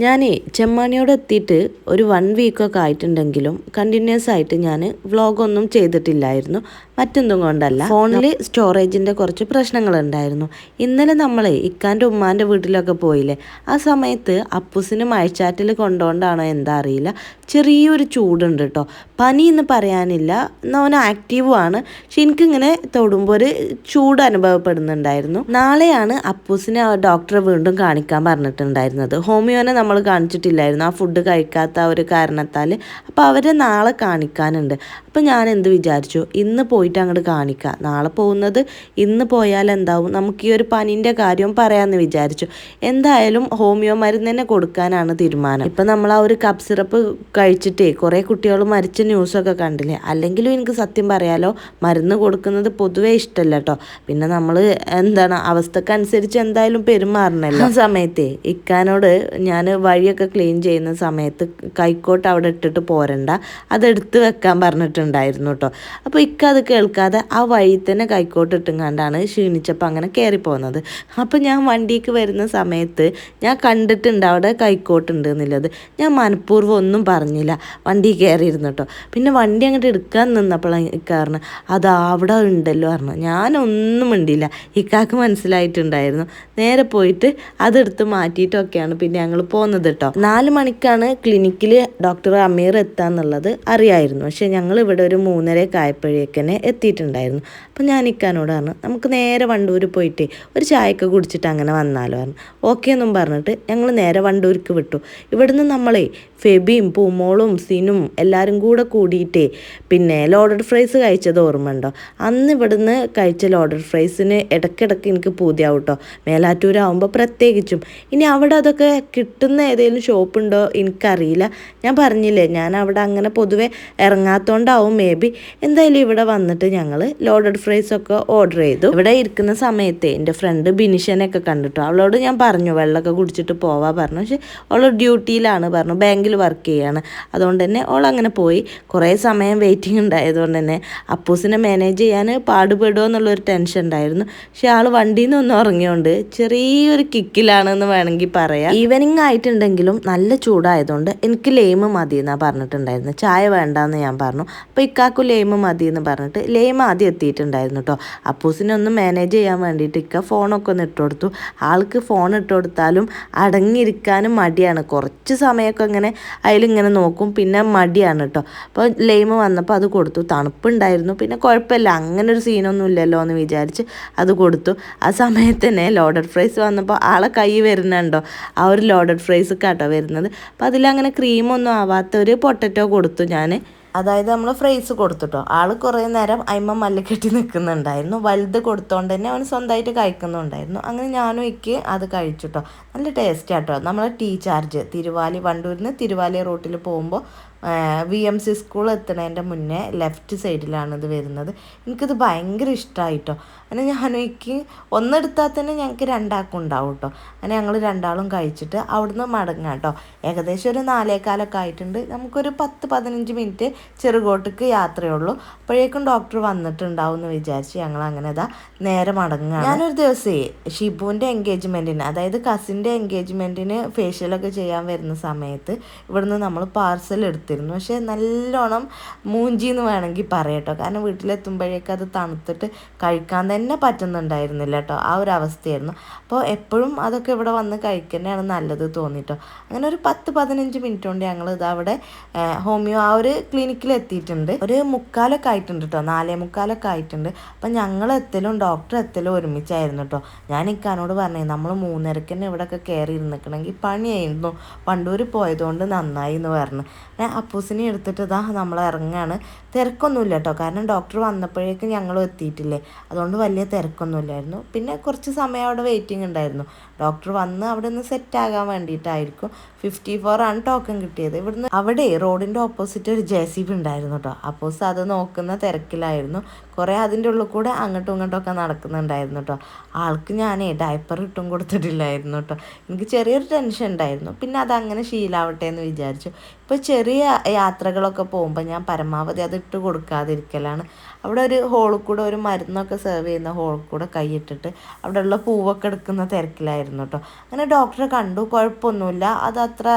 ഞാനേ ചെമ്മാണിയോട് എത്തിയിട്ട് ഒരു വൺ വീക്കൊക്കെ ആയിട്ടുണ്ടെങ്കിലും കണ്ടിന്യൂസ് ആയിട്ട് ഞാൻ വ്ളോഗൊന്നും ചെയ്തിട്ടില്ലായിരുന്നു. മറ്റൊന്നും കൊണ്ടല്ല. ഫോണിൽ സ്റ്റോറേജിന്റെ കുറച്ച് പ്രശ്നങ്ങളുണ്ടായിരുന്നു. ഇന്നലെ നമ്മൾ ഇക്കാന്റെ ഉമ്മാന്റെ വീട്ടിലൊക്കെ പോയില്ലേ? ആ സമയത്ത് അപ്പൂസിന് മഴച്ചാറ്റിൽ കൊണ്ടുകൊണ്ടാണോ എന്താ അറിയില്ല. ചെറിയൊരു ചൂടുണ്ട് കേട്ടോ പനി എന്ന് പറയാനില്ല. എന്നാൽ അവൻ ആക്റ്റീവും ആണ്. പക്ഷെ എനിക്കിങ്ങനെ തൊടുമ്പോൾ ഒരു ചൂട് അനുഭവപ്പെടുന്നുണ്ടായിരുന്നു. നാളെയാണ് അപ്പൂസിനെ ഡോക്ടറെ വീണ്ടും കാണിക്കാൻ പറഞ്ഞിട്ടുണ്ടായിരുന്നത്. ഹോമിയോനെ നമ്മൾ കാണിച്ചിട്ടില്ലായിരുന്നു ആ ഫുഡ് കഴിക്കാത്ത ഒരു കാരണത്താൽ. അപ്പോൾ അവരെ നാളെ കാണിക്കാനുണ്ട്. അപ്പോൾ ഞാൻ എന്ത് വിചാരിച്ചു? ഇന്ന് പോയിട്ട് അങ്ങോട്ട് കാണിക്കാം. നാളെ പോകുന്നത് ഇന്ന് പോയാൽ എന്താവും? നമുക്ക് ഈ ഒരു പനീന്റെ കാര്യം പറയാമെന്ന് വിചാരിച്ചു. എന്തായാലും ഹോമിയോ മരുന്ന് തന്നെ കൊടുക്കാനാണ് തീരുമാനം. ഇപ്പം നമ്മൾ ആ ഒരു കപ്പ് സിറപ്പ് കഴിച്ചിട്ടേ കുറേ കുട്ടികൾ മരിച്ച ന്യൂസൊക്കെ കണ്ടില്ലേ? അല്ലെങ്കിലും എനിക്ക് സത്യം പറയാലോ മരുന്ന് കൊടുക്കുന്നത് പൊതുവേ ഇഷ്ടമല്ല കേട്ടോ. പിന്നെ നമ്മൾ എന്താണ് അവസ്ഥക്കനുസരിച്ച് എന്തായാലും പെരുമാറണല്ലോ. ആ സമയത്തെ ഇക്കാനോട് ഞാൻ വഴിയൊക്കെ ക്ലീൻ ചെയ്യുന്ന സമയത്ത് കൈക്കോട്ട് അവിടെ ഇട്ടിട്ട് പോരണ്ട. അതെടുത്ത് വെക്കാൻ പറഞ്ഞിട്ടുണ്ടായിരുന്നു കേട്ടോ അപ്പോൾ ഇക്ക അത് കേൾക്കാതെ ആ വഴി തന്നെ കൈക്കോട്ട് ഇട്ടുങ്ങാണ്ടാണ് ക്ഷീണിച്ചപ്പോൾ അങ്ങനെ കയറി പോകുന്നത് അപ്പോൾ ഞാൻ വണ്ടിക്ക് വരുന്ന സമയത്ത് ഞാൻ കണ്ടിട്ടുണ്ട് അവിടെ കൈക്കോട്ടുണ്ട് എന്നുള്ളത്. ഞാൻ മനഃപൂർവം ഒന്നും പറഞ്ഞില്ല. വണ്ടി കയറിയിരുന്നു കേട്ടോ പിന്നെ വണ്ടി അങ്ങോട്ട് എടുക്കാൻ നിന്നപ്പോഴാണ് ഇക്കാറിന് അത് അവിടെ ഉണ്ടല്ലോ പറഞ്ഞു. ഞാനൊന്നും ഉണ്ടില്ല ഇക്കാക്ക് മനസ്സിലായിട്ടുണ്ടായിരുന്നു. നേരെ പോയിട്ട് അതെടുത്ത് മാറ്റിയിട്ടൊക്കെയാണ് പിന്നെ ഞങ്ങൾ പോകുന്നത് കേട്ടോ നാല് മണിക്കാണ് ക്ലിനിക്കിൽ ഡോക്ടർ അമീർ എത്താന്നുള്ളത് അറിയായിരുന്നു. പക്ഷെ ഞങ്ങൾ ഇവിടെ ഒരു മൂന്നരയൊക്കെ ആയപ്പോഴേക്കന്നെ എത്തിയിട്ടുണ്ടായിരുന്നു. അപ്പം ഞാൻ ഇക്കാനോട് പറഞ്ഞു നമുക്ക് നേരെ വണ്ടൂർ പോയിട്ട് ഒരു ചായയൊക്കെ കുടിച്ചിട്ട് അങ്ങനെ വന്നാലോ പറഞ്ഞു. ഓക്കെ എന്നും പറഞ്ഞിട്ട് ഞങ്ങൾ നേരെ വണ്ടൂർക്ക് വിട്ടു. ഇവിടുന്ന് നമ്മളെ ഫെബിയും പൂമോളും സിനും എല്ലാവരും കൂടെ കൂടിയിട്ടേ പിന്നെ ലോഡഡ് ഫ്രൈസ് കഴിച്ചത് ഓർമ്മയുണ്ടോ അന്ന് ഇവിടുന്ന് കഴിച്ച ലോഡഡ് ഫ്രൈസിന് ഇടയ്ക്കിടയ്ക്ക് എനിക്ക് പൂതിയാവും കേട്ടോ മേലാറ്റൂരാകുമ്പോൾ പ്രത്യേകിച്ചും. ഇനി അവിടെ അതൊക്കെ കിട്ടുന്ന ഏതെങ്കിലും ഷോപ്പുണ്ടോ എനിക്കറിയില്ല. ഞാൻ പറഞ്ഞില്ലേ ഞാൻ അവിടെ അങ്ങനെ പൊതുവെ ഇറങ്ങാത്തോണ്ടാവും മേ ബി എന്തായാലും ഇവിടെ വന്നിട്ട് ഞങ്ങൾ ലോഡഡ് ഫ്രൈസ് ഒക്കെ ഓർഡർ ചെയ്തു. ഇവിടെ ഇരിക്കുന്ന സമയത്തെ എന്റെ ഫ്രണ്ട് ബിനിഷനൊക്കെ കണ്ടിട്ടു. അവളോട് ഞാൻ പറഞ്ഞു വെള്ളമൊക്കെ കുടിച്ചിട്ട് പോവാ പറഞ്ഞു. പക്ഷെ അവൾ ഡ്യൂട്ടിയിലാണ് പറഞ്ഞു ബാങ്കിൽ വർക്ക് ചെയ്യാണ്. അതുകൊണ്ട് തന്നെ അവൾ അങ്ങനെ പോയി. കുറേ സമയം വെയിറ്റിംഗ് ഉണ്ടായതുകൊണ്ട് തന്നെ അപ്പൂസിനെ മാനേജ് ചെയ്യാൻ പാടുപെടുമോ എന്നുള്ളൊരു ടെൻഷൻ ഉണ്ടായിരുന്നു. പക്ഷെ ആൾ വണ്ടിയിൽ നിന്ന് ഒന്ന് ഉറങ്ങിയോണ്ട് ചെറിയൊരു കിക്കിലാണെന്ന് വേണമെങ്കിൽ പറയാം. ഈവനിങ് ആയിട്ടുണ്ടെങ്കിലും നല്ല ചൂടായതുകൊണ്ട് എനിക്ക് ലെയിമ് മതി എന്നാണ് പറഞ്ഞിട്ടുണ്ടായിരുന്നു. ചായ വേണ്ടാന്ന് ഞാൻ പറഞ്ഞു. അപ്പോൾ ഇക്കാക്കു ലെയിമ് മതി എന്ന് പറഞ്ഞിട്ട് ലെയിം ആദ്യം എത്തിയിട്ടുണ്ടായിരുന്നു കേട്ടോ അപ്പൂസിനെ ഒന്ന് മാനേജ് ചെയ്യാൻ വേണ്ടിയിട്ട് ഇക്ക ഫോണൊക്കെ ഒന്ന് ഇട്ട് കൊടുത്തു ആൾക്ക് ഫോൺ ഇട്ട് കൊടുത്താലും അടങ്ങിയിരിക്കാനും മടിയാണ്. കുറച്ച് സമയമൊക്കെ ഇങ്ങനെ അതിലിങ്ങനെ നോക്കും. പിന്നെ മടിയാണ് കേട്ടോ അപ്പോൾ ലെയിമ് വന്നപ്പോൾ അത് കൊടുത്തു. തണുപ്പുണ്ടായിരുന്നു. പിന്നെ കുഴപ്പമില്ല. അങ്ങനെ ഒരു സീനൊന്നും ഇല്ലല്ലോ എന്ന് വിചാരിച്ച് അത് കൊടുത്തു. ആ സമയത്ത് തന്നെ ലോഡഡ് ഫ്രൈസ് വന്നപ്പോൾ ആളെ കൈ വരുന്നുണ്ടോ? ആ ഒരു ലോഡഡ് ഫ്രൈസ് കേട്ടോ വരുന്നത്. അപ്പോൾ അതിലങ്ങനെ ക്രീമൊന്നും ആവാത്ത ഒരു പൊട്ടറ്റോ കൊടുത്തു ഞാൻ അതായത് നമ്മൾ ഫ്രൈസ് കൊടുത്തിട്ടോ. ആൾ കുറേ നേരം അയിമ മല്ലിക്കെട്ടി നിൽക്കുന്നുണ്ടായിരുന്നു. വലുത് കൊടുത്തോണ്ട് തന്നെ അവൻ സ്വന്തമായിട്ട് കഴിക്കുന്നുണ്ടായിരുന്നു. അങ്ങനെ ഞാനും എനിക്ക് അത് കഴിച്ചിട്ടോ. നല്ല ടേസ്റ്റ് ആട്ടോ. നമ്മളെ ടീ ചാർജ് തിരുവാലി വണ്ടൂരിൽ നിന്ന് തിരുവാലി റൂട്ടിൽ പോകുമ്പോൾ വി എം സി സ്കൂൾ എത്തുന്നതിന്റെ മുന്നേ ലെഫ്റ്റ് സൈഡിലാണ് ഇത് വരുന്നത്. എനിക്കിത് ഭയങ്കര ഇഷ്ടമായിട്ടോ അങ്ങനെ ഞാൻ എനിക്ക് ഒന്നെടുത്താൽ തന്നെ ഞങ്ങൾക്ക് രണ്ടാൾക്കും ഉണ്ടാവും കേട്ടോ. അങ്ങനെ ഞങ്ങൾ രണ്ടാളും കഴിച്ചിട്ട് അവിടുന്ന് മടങ്ങാം കേട്ടോ. ഏകദേശം ഒരു നാലേകാലൊക്കെ ആയിട്ടുണ്ട്. നമുക്കൊരു പത്ത് പതിനഞ്ച് മിനിറ്റ് ചെറുകോട്ടക്ക് യാത്രയുള്ളൂ. അപ്പോഴേക്കും ഡോക്ടർ വന്നിട്ടുണ്ടാവും എന്ന് വിചാരിച്ച് ഞങ്ങൾ അങ്ങനെ അതാ നേരെ മടങ്ങുകയാണ്. ഞാനൊരു ദിവസേ ഷിബുവിന്റെ എൻഗേജ്മെന്റിന് അതായത് കസിന്റെ എൻഗേജ്മെന്റിന് ഫേഷ്യലൊക്കെ ചെയ്യാൻ വരുന്ന സമയത്ത് ഇവിടുന്ന് നമ്മൾ പാർസൽ എടുത്തിരുന്നു പക്ഷേ നല്ലോണം മൂഞ്ചി എന്ന് വേണമെങ്കിൽ പറയട്ടോ. കാരണം വീട്ടിലെത്തുമ്പോഴേക്കും അത് തണുത്തിട്ട് കഴിക്കാൻ തന്നെ പറ്റുന്നുണ്ടായിരുന്നില്ല കേട്ടോ ആ ഒരു അവസ്ഥയായിരുന്നു. അപ്പോൾ എപ്പോഴും അതൊക്കെ ഇവിടെ വന്ന് കഴിക്കുന്നതാണ് നല്ലത് തോന്നിട്ടോ. അങ്ങനെ ഒരു പത്ത് പതിനഞ്ച് മിനിറ്റ് കൊണ്ട് ഞങ്ങൾ ഇത് അവിടെ ഹോമിയോ ആ ഒരു ക്ലിനിക്കിൽ എത്തിയിട്ടുണ്ട്. ഒരു മുക്കാലൊക്കെ ആയിട്ടുണ്ട് കേട്ടോ നാലേ മുക്കാലൊക്കെ ആയിട്ടുണ്ട്. അപ്പം ഞങ്ങൾ എത്തലും ഡോക്ടർ എത്തലും ഒരുമിച്ചായിരുന്നു കേട്ടോ ഞാൻ ഇക്കാനോട് പറഞ്ഞേ നമ്മൾ മൂന്നരക്ക് തന്നെ ഇവിടെയൊക്കെ കയറി ഇരുന്നിക്കണമെങ്കിൽ പണിയായിരുന്നു. പണ്ടൂർ പോയതുകൊണ്ട് നന്നായി എന്ന് പറഞ്ഞു. അപ്പൂസിനെ എടുത്തിട്ട് ഇതാ നമ്മൾ ഇറങ്ങാണ്. തിരക്കൊന്നുമില്ല കേട്ടോ. കാരണം ഡോക്ടർ വന്നപ്പോഴേക്കും ഞങ്ങൾ എത്തിയിട്ടില്ലേ. അതുകൊണ്ട് വലിയ തിരക്കൊന്നുമില്ലായിരുന്നു. പിന്നെ കുറച്ച് സമയം അവിടെ വെയിറ്റിംഗ് ഉണ്ടായിരുന്നു. ഡോക്ടർ വന്ന് അവിടെ നിന്ന് സെറ്റ് ആകാൻ വേണ്ടിയിട്ടായിരിക്കും ഫിഫ്റ്റി ഫോർ ആണ് ടോക്കൺ കിട്ടിയത്. ഇവിടുന്ന് അവിടെ റോഡിന്റെ ഓപ്പോസിറ്റ് ഒരു ജെ സി ബി ഉണ്ടായിരുന്നു കേട്ടോ. അപ്പോസ് അത് നോക്കുന്ന തിരക്കിലായിരുന്നു. കുറേ അതിന്റെ ഉള്ളിൽ കൂടെ അങ്ങോട്ടും ഇങ്ങോട്ടും ഒക്കെ നടക്കുന്നുണ്ടായിരുന്നു കേട്ടോ. ആൾക്ക് ഞാനേ ഡയപ്പർ ഇട്ടും കൊടുത്തിട്ടില്ലായിരുന്നു കേട്ടോ. എനിക്ക് ചെറിയൊരു ടെൻഷൻ ഉണ്ടായിരുന്നു. പിന്നെ അതങ്ങനെ ശീലാവട്ടെ എന്ന് വിചാരിച്ചു. ഇപ്പോൾ ചെറിയ യാത്രകളൊക്കെ പോകുമ്പോൾ ഞാൻ പരമാവധി അത് ഇട്ട് കൊടുക്കാതിരിക്കലാണ്. അവിടെ ഒരു ഹോളിൽ കൂടെ ഒരു മരുന്നൊക്കെ സെർവ് ചെയ്യുന്ന ഹോളിൽ കൂടെ കൈയിട്ടിട്ട് അവിടെയുള്ള പൂവൊക്കെ എടുക്കുന്ന തിരക്കിലായിരുന്നു കേട്ടോ. അങ്ങനെ ഡോക്ടറെ കണ്ടു കുഴപ്പമൊന്നുമില്ല. അത് അത്ര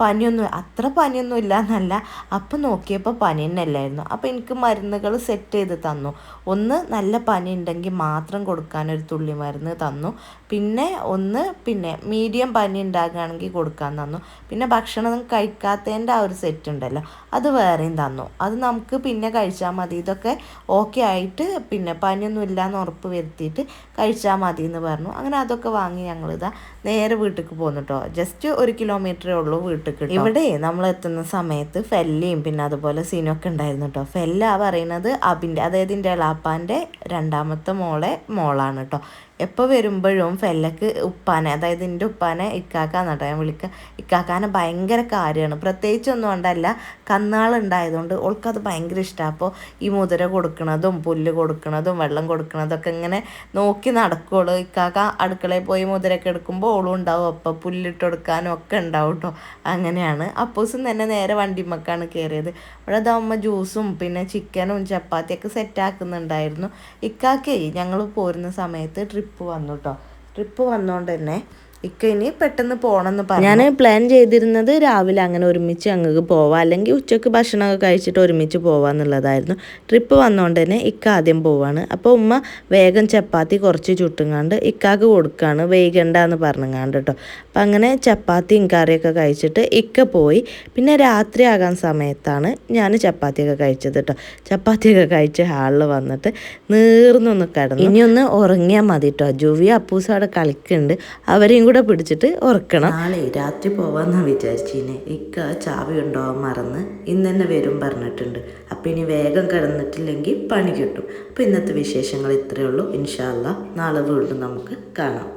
പനിയൊന്നും അത്ര പനിയൊന്നും ഇല്ല എന്നല്ല. അപ്പം നോക്കിയപ്പോൾ പനി തന്നെ അല്ലായിരുന്നു അപ്പോൾ എനിക്ക് മരുന്നുകൾ സെറ്റ് ചെയ്ത് തന്നു. ഒന്ന് നല്ല പനി ഉണ്ടെങ്കിൽ മാത്രം കൊടുക്കാനൊരു തുള്ളി മരുന്ന് തന്നു. പിന്നെ ഒന്ന് പിന്നെ മീഡിയം പനി ഉണ്ടാകുകയാണെങ്കിൽ കൊടുക്കാൻ തന്നു. പിന്നെ ഭക്ഷണം കഴിക്കാത്തതിന്റെ ആ ഒരു സെറ്റ് ഉണ്ടല്ലോ അത് വേറെയും തന്നു. അത് നമുക്ക് പിന്നെ കഴിച്ചാൽ മതി. ഇതൊക്കെ ഓക്കെ ആയിട്ട് പിന്നെ പനിയൊന്നും ഇല്ല എന്ന് ഉറപ്പ് വരുത്തിയിട്ട് കഴിച്ചാൽ മതി എന്ന് പറഞ്ഞു. അങ്ങനെ അതൊക്കെ വാങ്ങി ഞങ്ങൾ ഞങ്ങളിതാ നേരെ വീട്ടിലേക്ക് പോന്നു കേട്ടോ ജസ്റ്റ് ഒരു കിലോമീറ്ററേ ഉള്ളൂ വീട്ടിൽ ഇവിടെ നമ്മൾ എത്തുന്ന സമയത്ത് ഫെല്ലയും പിന്നെ അതുപോലെ സീനൊക്കെ ഉണ്ടായിരുന്നു കേട്ടോ ഫെല്ല പറയുന്നത് അബിന്റെ അതായത് എന്റെ എളാപ്പാന്റെ രണ്ടാമത്തെ മോളെ മോളാണ് കേട്ടോ എപ്പോൾ വരുമ്പോഴും ഫെല്ലക്ക് ഉപ്പാനെ അതായത് എന്റെ ഉപ്പാനെ ഇക്കാക്കാന്ന് കേട്ടോ ഞാൻ വിളിക്കുക ഇക്കാക്കാനെ ഭയങ്കര കാര്യമാണ് പ്രത്യേകിച്ചൊന്നും കൊണ്ടല്ല കന്നാളുണ്ടായതുകൊണ്ട് ഓൾക്കത് ഭയങ്കര ഇഷ്ടമാണ് അപ്പോൾ ഈ മുതിര കൊടുക്കണതും പുല്ല് കൊടുക്കണതും വെള്ളം കൊടുക്കണതൊക്കെ ഇങ്ങനെ നോക്കി നടക്കുള്ളൂ. ഇക്കാക്ക അടുക്കളയിൽ പോയി മുതിരൊക്കെ എടുക്കുമ്പോൾ ഓളും ഉണ്ടാവും. അപ്പോൾ പുല്ലിട്ട് കൊടുക്കാനും ഒക്കെ ഉണ്ടാവും കേട്ടോ അങ്ങനെയാണ്. അപ്പൂസും തന്നെ നേരെ വണ്ടിമ്മക്കാണ് കയറിയത് അവിടെ അതാവുമ്പം ജ്യൂസും പിന്നെ ചിക്കനും ചപ്പാത്തിയൊക്കെ സെറ്റാക്കുന്നുണ്ടായിരുന്നു ഇക്കാക്കേ ഞങ്ങൾ പോരുന്ന സമയത്ത് ട്രിപ്പ് വന്നു കേട്ടോ ട്രിപ്പ് വന്നുകൊണ്ട് തന്നെ ഇക്ക ഇനി പെട്ടെന്ന് പോകണമെന്ന് പറഞ്ഞു. ഞാൻ പ്ലാൻ ചെയ്തിരുന്നത് രാവിലെ അങ്ങനെ ഒരുമിച്ച് അങ്ങ് പോവാം. അല്ലെങ്കിൽ ഉച്ചയ്ക്ക് ഭക്ഷണമൊക്കെ കഴിച്ചിട്ട് ഒരുമിച്ച് പോവാന്നുള്ളതായിരുന്നു ട്രിപ്പ് വന്നുകൊണ്ട് തന്നെ ഇക്ക ആദ്യം പോവാണ്. അപ്പോൾ ഉമ്മ വേഗം ചപ്പാത്തി കുറച്ച് ചുട്ടുങ്ങാണ്ട് ഇക്കാക്ക് കൊടുക്കുകയാണ് വൈകണ്ട എന്ന് പറഞ്ഞങ്ങാണ്ട് കേട്ടോ അപ്പം അങ്ങനെ ചപ്പാത്തിയും കറിയൊക്കെ കഴിച്ചിട്ട് ഇക്ക പോയി. പിന്നെ രാത്രി ആകാൻ സമയത്താണ് ഞാൻ ചപ്പാത്തിയൊക്കെ കഴിച്ചത് കേട്ടോ ചപ്പാത്തിയൊക്കെ കഴിച്ച് ഹാളിൽ വന്നിട്ട് നീർന്നൊന്ന് കിടന്നു. ഇനിയൊന്ന് ഉറങ്ങിയാൽ മതി കേട്ടോ ജുവി അപ്പൂസ് അവിടെ കളിക്കുന്നുണ്ട് അവരെയും കൂടെ പിടിച്ചിട്ട് ഉറക്കണം. നാളെ രാത്രി പോവാന്നാ വിചാരിച്ചീനെ. ഇക്ക ചാവി ഉണ്ടോ മറന്ന് ഇന്ന് തന്നെ വരും പറഞ്ഞിട്ടുണ്ട്. അപ്പം ഇനി വേഗം കിടന്നിട്ടില്ലെങ്കിൽ പണി കിട്ടും. അപ്പം ഇന്നത്തെ വിശേഷങ്ങൾ ഇത്രയേ ഉള്ളൂ. ഇൻഷാല്ല നാളെ വീണ്ടും നമുക്ക് കാണാം.